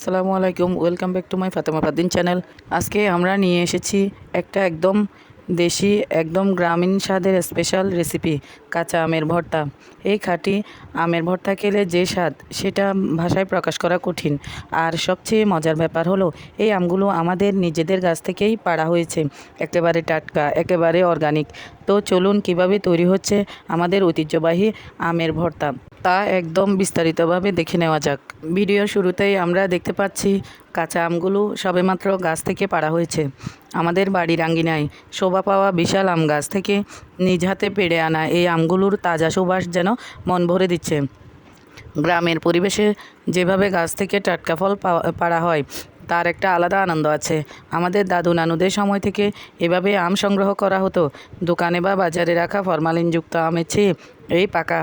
আসসালামু আলাইকুম, welcome back to my Fatema Faddin channel. আজকে আমরা নিয়ে এসেছি একটা একদম দেশি, একদম গ্রামীণ স্বাদের স্পেশাল রেসিপি কাঁচা আমের ভর্তা। এই খাঁটি আমের ভর্তা খেলে যে স্বাদ, সেটা ভাষায় প্রকাশ করা কঠিন। আর সবচেয়ে মজার ব্যাপার হলো, এই আমগুলো আমাদের নিজেদের গাছ থেকেই পাড়া হয়েছে। একেবারে টাটকা, একেবারে অর্গানিক তো চলুন কীভাবে তৈরি হচ্ছে আমাদের ঐতিহ্যবাহী আমের ভর্তা। তা একদম বিস্তারিতভাবে দেখে নেওয়া যাক। ভিডিও শুরুতেই আমরা দেখতে পাচ্ছি, কাঁচা আমগুলো সবেমাত্র গাছ থেকে পাড়া হয়েছে। আমাদের বাড়ির আঙ্গিনায় শোভা পাওয়া বিশাল আম গাছ থেকে নিজ হাতে পেড়ে আনা এই আমগুলোর তাজা সুবাস যেন মন ভরে দিচ্ছে। গ্রামের পরিবেশে যেভাবে গাছ থেকে টাটকা ফল পাড়া হয়, তার একটা আলাদা আনন্দ আছে। আমাদের দাদু নানুদের সময় থেকে এভাবে আম সংগ্রহ করা হতো। দোকানে বা বাজারে রাখা ফরমালিনযুক্ত আমের চেয়ে এই পাকা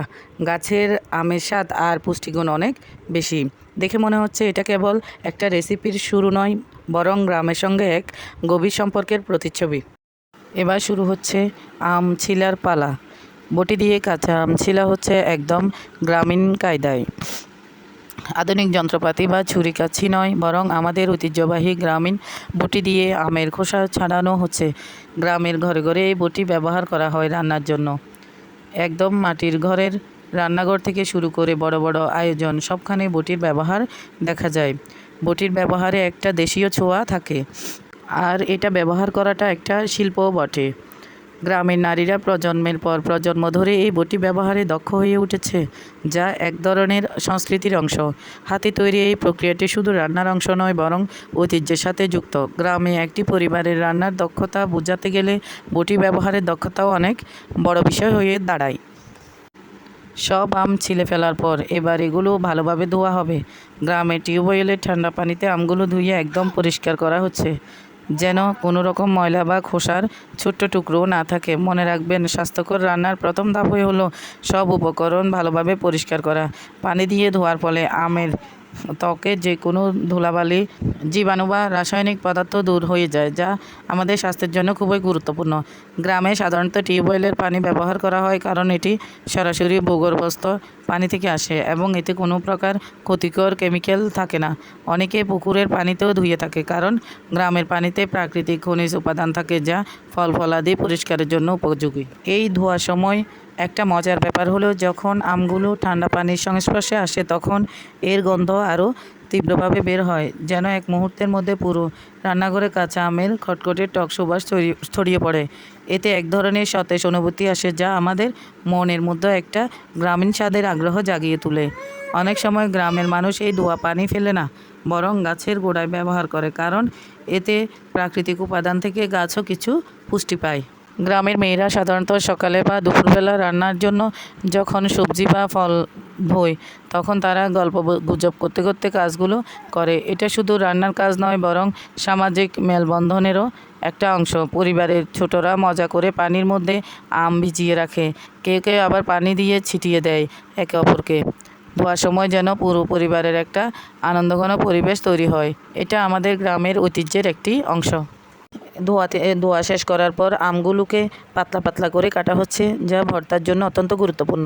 গাছের আমের স্বাদ আর পুষ্টিগুণ অনেক বেশি। দেখে মনে হচ্ছে এটা কেবল একটা রেসিপির শুরু নয়, বরং গ্রামের সঙ্গে এক গভীর সম্পর্কের প্রতিচ্ছবি। এবার শুরু হচ্ছে আম ছিলার পালা। বটি দিয়ে কাঁচা আম ছিলা হচ্ছে একদম গ্রামীণ কায়দায়। আধুনিক যন্ত্রপাতি বা ছুরি কাছি নয়, বরং আমাদের ঐতিহ্যবাহী গ্রামীণ বটি দিয়ে আমের খোসা ছাড়ানো হচ্ছে। গ্রামের ঘরে ঘরে এই বটি ব্যবহার করা হয় রান্নার জন্য। একদম মাটির ঘরের রান্নাঘর থেকে শুরু করে বড় বড় আয়োজন, সবখানে বটির ব্যবহার দেখা যায়। বটির ব্যবহারে একটা দেশীয় ছোঁয়া থাকে। আর এটা ব্যবহার করাটা একটা শিল্পও বটে। গ্রামের নারীরা প্রজন্মের পর প্রজন্ম ধরে এই বটি ব্যবহারে দক্ষ হয়ে উঠেছে, যা এক ধরনের সংস্কৃতির অংশ। হাতে তৈরি এই প্রক্রিয়াটি শুধু রান্নার অংশ নয়, বরং ঐতিহ্যের সাথে যুক্ত। গ্রামে একটি পরিবারের রান্নার দক্ষতা বোঝাতে গেলে বটি ব্যবহারের দক্ষতাও অনেক বড় বিষয় হয়ে দাঁড়ায়। সব আম ছিলে ফেলার পর এবার এগুলো ভালোভাবে ধোয়া হবে। গ্রামে টিউবওয়েলের ঠান্ডা পানিতে আমগুলো ধুয়ে একদম পরিষ্কার করা হচ্ছে। যেন কোনো রকম ময়লা বা খোসার ছোট্ট টুকরো না থাকে। মনে রাখবেন, স্বাস্থ্যকর রান্নার প্রথম ধাপই হলো সব উপকরণ ভালোভাবে পরিষ্কার করা। পানি দিয়ে ধোয়ার ফলে আমের ত্বকে যে কোনো ধুলাবালি, জীবাণু বা রাসায়নিক পদার্থ দূর হয়ে যায়, যা আমাদের স্বাস্থ্যের জন্য খুবই গুরুত্বপূর্ণ। গ্রামে সাধারণত টিউবওয়েলের পানি ব্যবহার করা হয় কারণ এটি সরাসরি ভূগর্ভস্থ পানি থেকে আসে এবং এতে কোনো প্রকার ক্ষতিকর কেমিক্যাল থাকে না। অনেকে পুকুরের পানিতেও ধুয়ে থাকে কারণ গ্রামের পানিতে প্রাকৃতিক খনিজ উপাদান থাকে যা ফল, ফলাদি পরিষ্কারের জন্য উপযোগী। এই ধোয়ার সময় একটা মজার ব্যাপার হলো যখন আমগুলো ঠান্ডা পানির সংস্পর্শে আসে তখন এর গন্ধ আরও তীব্রভাবে বের হয়, যেন এক মুহূর্তের মধ্যে পুরো রান্নাঘরে কাঁচা আমের খটখটে টক সুবাস ছড়িয়ে পড়ে। এতে এক ধরনের সতেজ অনুভূতি আসে যা আমাদের মনের মধ্যে একটা গ্রামীণ স্বাদের আগ্রহ জাগিয়ে তোলে। অনেক সময় গ্রামের মানুষ এই ধোয়া পানি ফেলে না, বরং গাছের গোড়ায় ব্যবহার করে, কারণ এতে প্রাকৃতিক উপাদান থেকে গাছও কিছু পুষ্টি পায়। গ্রামের মেয়েরা সাধারণত সকালে বা দুপুরবেলা রান্নার জন্য যখন সবজি বা ফল ধোয় তখন তারা গল্প গুজব করতে করতে কাজগুলো করে। এটা শুধু রান্নার কাজ নয়, বরং সামাজিক মেলবন্ধনেরও একটা অংশ। পরিবারের ছোটরা মজা করে পানির মধ্যে আম ভিজিয়ে রাখে। কেউ কেউ আবার পানি দিয়ে ছিটিয়ে দেয় একে অপরকে। ধোয়ার সময় যেন পুরো পরিবারের একটা আনন্দঘন পরিবেশ তৈরি হয়। এটা আমাদের গ্রামের ঐতিহ্যের একটি অংশ। ধোয়াতে ধোয়া শেষ করার পর আমগুলোকে পাতলা পাতলা করে কাটা হচ্ছে, যা ভর্তার জন্য অত্যন্ত গুরুত্বপূর্ণ।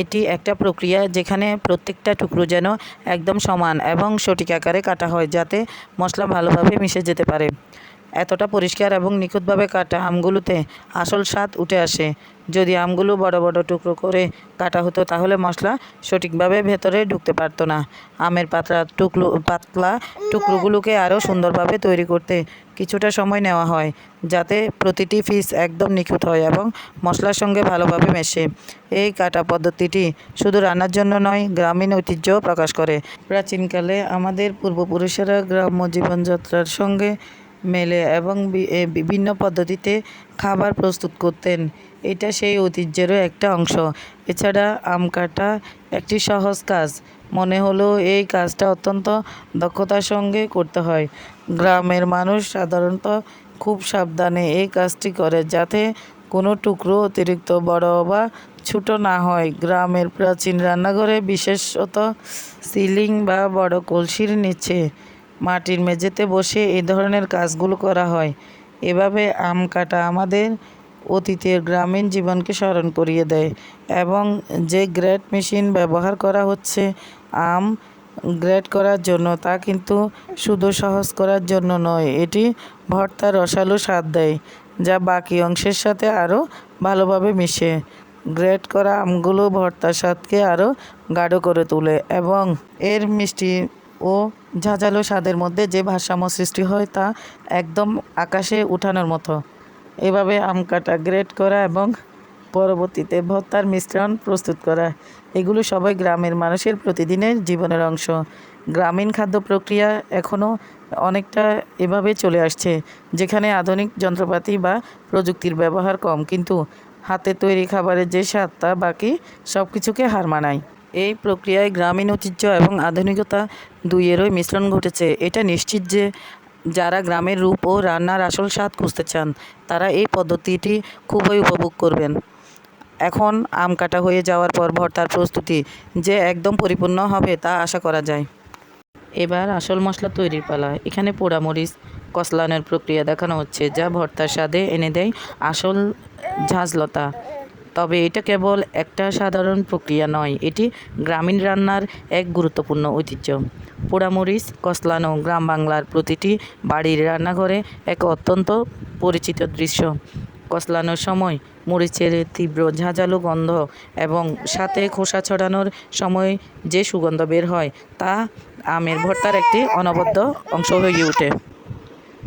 এটি একটা প্রক্রিয়া যেখানে প্রত্যেকটা টুকরো যেন একদম সমান এবং সঠিক আকারে কাটা হয়, যাতে মশলা ভালোভাবে মিশে যেতে পারে। এতটা পরিষ্কার এবং নিখুঁতভাবে কাটা আমগুলোতে আসল স্বাদ উঠে আসে। যদি আমগুলো বড় বড় টুকরো করে কাটা হতো, তাহলে মশলা সঠিকভাবে ভেতরে ঢুকতে পারতো না। আমের পাতলা টুকরো, পাতলা টুকরোগুলোকে আরও সুন্দরভাবে তৈরি করতে কিছুটা সময় নেওয়া হয়, যাতে প্রতিটি পিস একদম নিখুঁত হয় এবং মশলার সঙ্গে ভালোভাবে মেশে। এই কাটা পদ্ধতিটি শুধু রান্নার জন্য নয়, গ্রামীণ ঐতিহ্যও প্রকাশ করে। প্রাচীনকালে আমাদের পূর্বপুরুষেরা গ্রাম্য জীবনযাত্রার সঙ্গে মেলে এবং বিভিন্ন পদ্ধতিতে খাবার প্রস্তুত করতেন। এটা সেই ঐতিহ্যেরও একটা অংশ। এছাড়া আম কাটা একটি সহজ কাজ। মনে হলো এই কাজটা অত্যন্ত দক্ষতার সঙ্গে করতে হয়। গ্রামের মানুষ সাধারণত খুব সাবধানে এই কাজটি করে যাতে কোনো টুকরো অতিরিক্ত বড় বা ছোটো না হয়। গ্রামের প্রাচীন রান্নাঘরে বিশেষত সিলিং বা বড় কলসির নিচে মাটির মেঝেতে বসে এই ধরনের কাজগুলো করা হয়। এভাবে আম কাটা আমাদের অতীতের গ্রামীণ জীবনকে স্মরণ করিয়ে দেয় এবং যে গ্রেড মেশিন ব্যবহার করা হচ্ছে আম গ্রেড করার জন্য, তা কিন্তু শুধু সহজ করার জন্য নয়, এটি ভর্তার রসালো স্বাদ দেয়, যা বাকি অংশের সাথে আরও ভালোভাবে মিশে। গ্রেড করা আমগুলো ভর্তার স্বাদকে আরও গাঢ় করে তোলে এবং এর মিষ্টি ও ঝাঁঝালো স্বাদের মধ্যে যে ভারসাম্য সৃষ্টি হয় তা একদম আকাশে উঠানোর মতো। এভাবে আম কাটা গ্রেট করা এবং পরবর্তীতে ভর্তার মিশ্রণ প্রস্তুত করা, এগুলো সবাই গ্রামের মানুষের প্রতিদিনের জীবনের অংশ। গ্রামীণ খাদ্য প্রক্রিয়া এখনও অনেকটা এভাবে চলে আসছে, যেখানে আধুনিক যন্ত্রপাতি বা প্রযুক্তির ব্যবহার কম, কিন্তু হাতে তৈরি খাবারের যে স্বাদ তা বাকি সব কিছুকে হার মানায়। এই প্রক্রিয়ায় গ্রামীণ ঐতিহ্য এবং আধুনিকতা দুইয়েরই মিশ্রণ ঘটেছে। এটা নিশ্চিত যে যারা গ্রামের রূপ ও রান্নার আসল স্বাদ খুঁজতে চান, তারা এই পদ্ধতিটি খুবই উপভোগ করবেন। এখন আম কাটা হয়ে যাওয়ার পর ভর্তার প্রস্তুতি যে একদম পরিপূর্ণ হবে তা আশা করা যায়। এবার আসল মশলা তৈরির পালা। এখানে পোড়ামরিচ, কসলানোর প্রক্রিয়া দেখানো হচ্ছে, যা ভর্তার স্বাদে এনে দেয় আসল ঝাঁঝলতা। তবে এটা কেবল একটা সাধারণ প্রক্রিয়া নয়, এটি গ্রামীণ রান্নার এক গুরুত্বপূর্ণ ঐতিহ্য। পোড়ামরিচ, কসলানো গ্রাম বাংলার প্রতিটি বাড়ির রান্নাঘরে এক অত্যন্ত পরিচিত দৃশ্য। কসলানোর সময় মরিচের তীব্র ঝাঁঝালো গন্ধ এবং সাথে খোসা ছড়ানোর সময় যে সুগন্ধ বের হয় তা আমের ভর্তার একটি অনবদ্য অংশ হয়ে ওঠে।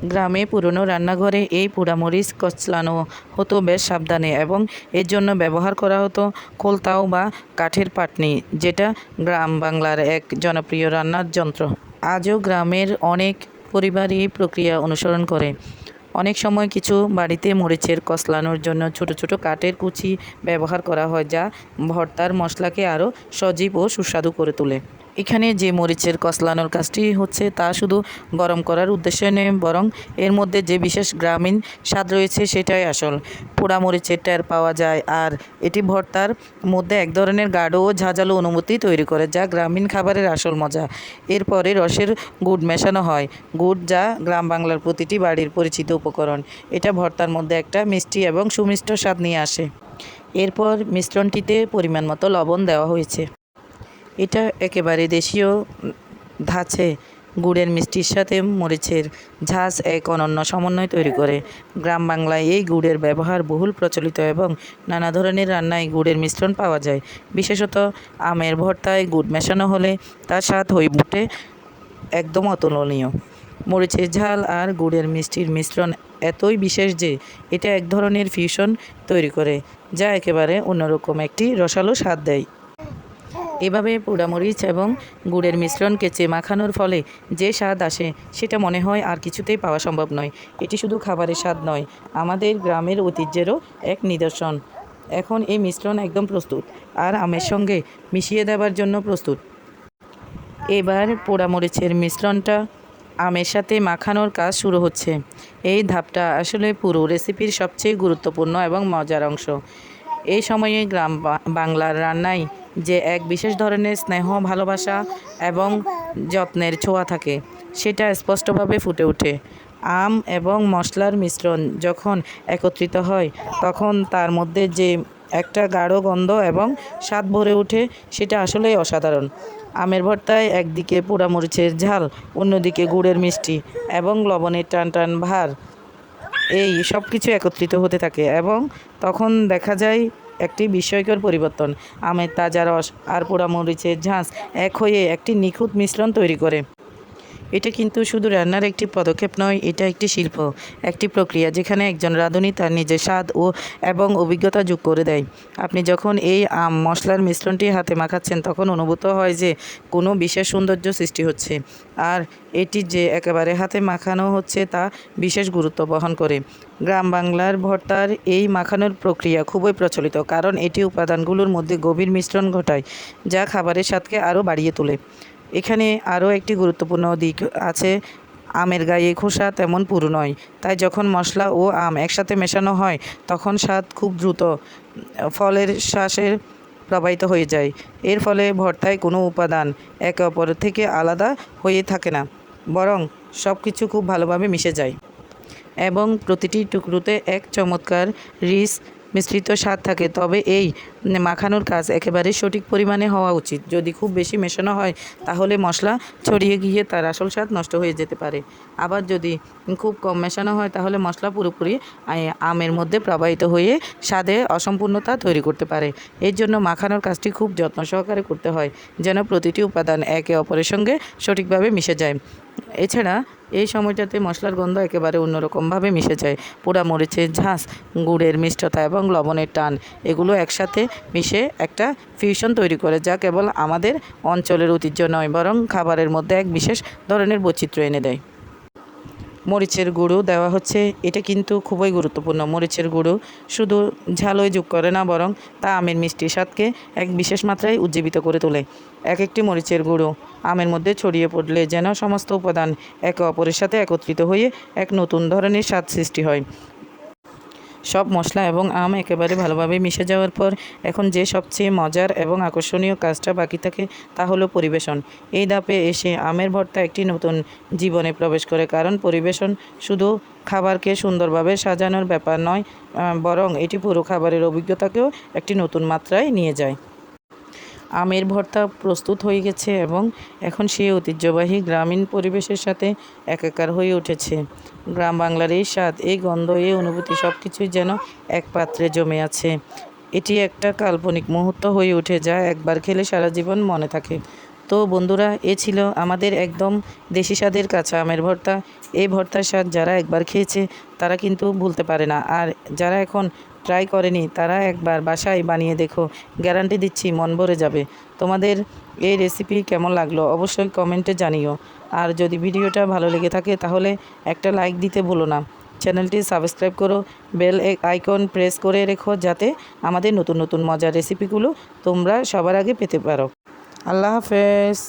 গ্রামে পুরনো রান্নাঘরে এই পোড়ামরিচ কচলানো হতো বেশ সাবধানে এবং এর জন্য ব্যবহার করা হতো খোলতাও বা কাঠের পাটনি, যেটা গ্রাম বাংলার এক জনপ্রিয় রান্নার যন্ত্র। আজও গ্রামের অনেক পরিবার এই প্রক্রিয়া অনুসরণ করে। অনেক সময় কিছু বাড়িতে মরিচের কসলানোর জন্য ছোট ছোট কাঠের কুচি ব্যবহার করা হয়, যা ভর্তার মশলাকে আরও সজীব ও সুস্বাদু করে তোলে। এখানে যে মরিচের কসলানোর কাজটি হচ্ছে তা শুধু গরম করার উদ্দেশ্যে নয়, বরং এর মধ্যে যে বিশেষ গ্রামীণ স্বাদ রয়েছে সেটাই আসল। পোড়া মরিচের টের পাওয়া যায়, আর এটি ভর্তার মধ্যে এক ধরনের গাঢ় ও ঝাঁঝালো অনুভূতি তৈরি করে, যা গ্রামীণ খাবারের আসল মজা। এরপরে রসের গুড় মেশানো হয়। গুড় যা গ্রাম বাংলার প্রতিটি বাড়ির পরিচিত উপকরণ। এটা ভর্তার মধ্যে একটা মিষ্টি এবং সুমিষ্ট স্বাদ নিয়ে আসে। এরপর মিশ্রণটিতে পরিমাণ মতো লবণ দেওয়া হয়েছে। এটা একেবারে দেশীয়, ধাঁচে গুড়ের মিষ্টির সাথে মরিচের ঝাঁজ এক অনন্য সমন্বয় তৈরি করে। গ্রাম বাংলায় এই গুড়ের ব্যবহার বহুল প্রচলিত এবং নানা ধরনের রান্নায় গুড়ের মিশ্রণ পাওয়া যায়। বিশেষত আমের ভর্তায় গুড় মেশানো হলে তার স্বাদ হয়ে উঠে একদম অতুলনীয়। মরিচের ঝাল আর গুড়ের মিষ্টির মিশ্রণ এতই বিশেষ যে এটা এক ধরনের ফিউশন তৈরি করে, যা একেবারে অন্যরকম একটি রসালো স্বাদ দেয়। এভাবে পোড়ামরিচ এবং গুড়ের মিশ্রণ কেচে মাখানোর ফলে যে স্বাদ আসে, সেটা মনে হয় আর কিছুতেই পাওয়া সম্ভব নয়। এটি শুধু খাবারের স্বাদ নয়, আমাদের গ্রামের ঐতিহ্যেরও এক নিদর্শন। এখন এই মিশ্রণ একদম প্রস্তুত আর আমের সঙ্গে মিশিয়ে দেওয়ার জন্য প্রস্তুত। এবার পোড়ামরিচের মিশ্রণটা আমের সাথে মাখানোর কাজ শুরু হচ্ছে। এই ধাপটা আসলে পুরো রেসিপির সবচেয়ে গুরুত্বপূর্ণ এবং মজার অংশ। এই সময়ে গ্রাম বাংলার রান্নায় যে এক বিশেষ ধরনের স্নেহ, ভালোবাসা এবং যত্নের ছোঁয়া থাকে, সেটা স্পষ্টভাবে ফুটে ওঠে। আম এবং মশলার মিশ্রণ যখন একত্রিত হয়, তখন তার মধ্যে যে একটা গাঢ় গন্ধ এবং স্বাদ ভরে ওঠে, সেটা আসলেই অসাধারণ। আমের ভর্তায় একদিকে পোড়ামরিচের ঝাল, অন্যদিকে গুড়ের মিষ্টি এবং লবণের টান টান ভার। এই সব কিছু একত্রিত হতে থাকে এবং তখন দেখা যায় একটি বিস্ময়কর পরিবর্তন। আমের তাজা রস আর পোড়ামরিচের ঝাঁজ এক হয়ে একটি নিখুঁত মিশ্রণ তৈরি করে। এটা কিন্তু শুধু রান্নার একটি পদক্ষেপ নয়, এটা একটি শিল্প, একটি প্রক্রিয়া যেখানে একজন রাঁধুনি তার নিজের স্বাদ ও এবং অভিজ্ঞতা যোগ করে দেয়। আপনি যখন এই আম মশলার মিশ্রণটি হাতে মাখাচ্ছেন, তখন অনুভূত হয় যে কোনো বিশেষ সৌন্দর্য সৃষ্টি হচ্ছে। আর এটি যে একেবারে হাতে মাখানো হচ্ছে, তা বিশেষ গুরুত্ব বহন করে। গ্রাম বাংলার ভর্তার এই মাখানোর প্রক্রিয়া খুবই প্রচলিত, কারণ এটি উপাদানগুলোর মধ্যে গভীর মিশ্রণ ঘটায়, যা খাবারের স্বাদকে আরও বাড়িয়ে তোলে। এখানে আরও একটি গুরুত্বপূর্ণ দিক আছে। আমের গায়ে খোসা তেমন পুরু নয়। তাই যখন মশলা ও আম একসাথে মেশানো হয়, তখন স্বাদ খুব দ্রুত ফলের শ্বাসের প্রবাহিত হয়ে যায়। এর ফলে ভর্তায় কোনো উপাদান একে অপরের থেকে আলাদা হয়ে থাকে না, বরং সব কিছু খুব ভালোভাবে মিশে যায়। এবং প্রতিটি টুকরোতে এক চমৎকার রিস মিশ্রিত স্বাদ থাকে, তবে এই মাখানোর কাজ একেবারে সঠিক পরিমাণে হওয়া উচিত। যদি খুব বেশি মেশানো হয়, তাহলে মশলা ছড়িয়ে গিয়ে তার আসল স্বাদ নষ্ট হয়ে যেতে পারে। আবার যদি খুব কম মেশানো হয়, তাহলে মশলা পুরোপুরি আমের মধ্যে প্রবাহিত হয়ে স্বাদে অসম্পূর্ণতা তৈরি করতে পারে। এর জন্য মাখানোর কাজটি খুব যত্ন সহকারে করতে হয়, যেন প্রতিটি উপাদান একে অপরের সঙ্গে সঠিকভাবে মিশে যায়। এছাড়া এই সময়টাতে মশলার গন্ধ একেবারে অন্যরকমভাবে মিশে যায়। পোড়া মরিচের ঝাঁস, গুড়ের মিষ্টতা এবং লবণের টান, এগুলো একসাথে মিশে একটা ফিউশন তৈরি করে যা কেবল আমাদের অঞ্চলের ঐতিহ্য নয়, বরং খাবারের মধ্যে এক বিশেষ ধরনের বৈচিত্র্য এনে দেয়। মরিচের গুঁড়ো দেওয়া হচ্ছে। এটা কিন্তু খুবই গুরুত্বপূর্ণ মরিচের গুঁড়ো। শুধু ঝালই যোগ করে না, বরং তা আমের মিষ্টি স্বাদকে এক বিশেষ মাত্রায় উজ্জীবিত করে তোলে। এক একটি মরিচের গুঁড়ো আমের মধ্যে ছড়িয়ে পড়লে যেন সমস্ত উপাদান একে অপরের সাথে একত্রিত হয়ে এক নতুন ধরনের স্বাদ সৃষ্টি হয়। সব মশলা এবং আম একেবারে ভালোভাবে মিশে যাওয়ার পর এখন যে সবচেয়ে মজার এবং আকর্ষণীয় কাজটা বাকি থাকে তা হলো পরিবেশন। এই ধাপে এসে আমের ভর্তা একটি নতুন জীবনে প্রবেশ করে, কারণ পরিবেশন শুধু খাবারকে সুন্দরভাবে সাজানোর ব্যাপার নয় বরং এটি পুরো খাবারের অভিজ্ঞতাকেও একটি নতুন মাত্রায় নিয়ে যায়। আমের ভর্তা প্রস্তুত হয়ে গেছে এবং এখন সে ঐতিহ্যবাহী গ্রামীণ পরিবেশের সাথে একাকার হয়ে উঠেছে। গ্রাম বাংলার এই স্বাদ, এই গন্ধ, এই অনুভূতি সব কিছুই যেন এক পাত্রে জমে আছে। এটি একটা কাল্পনিক মুহূর্ত হয়ে উঠে যা একবার খেলে সারা জীবন মনে থাকে। তো বন্ধুরা, এ ছিল আমাদের একদম দেশি স্বাদের কাঁচা আমের ভর্তা। এই ভর্তার স্বাদ যারা একবার খেয়েছে, তারা কিন্তু ভুলতে পারে না। আর যারা এখন ট্রাই করেনি, তারা একবার বাসায় বানিয়ে দেখো গ্যারান্টি দিচ্ছি মন ভরে যাবে। তোমাদের এই রেসিপি কেমন লাগল অবশ্যই কমেন্টে জানিও। আর যদি ভিডিওটা ভালো লেগে থাকে, তাহলে একটা লাইক দিতে ভুলো না। চ্যানেলটি সাবস্ক্রাইব করো বেল আইকন প্রেস করে রেখো, যাতে আমাদের নতুন নতুন মজার রেসিপিগুলো তোমরা সবার আগে পেতে পারো। আল্লাহ হাফেজ।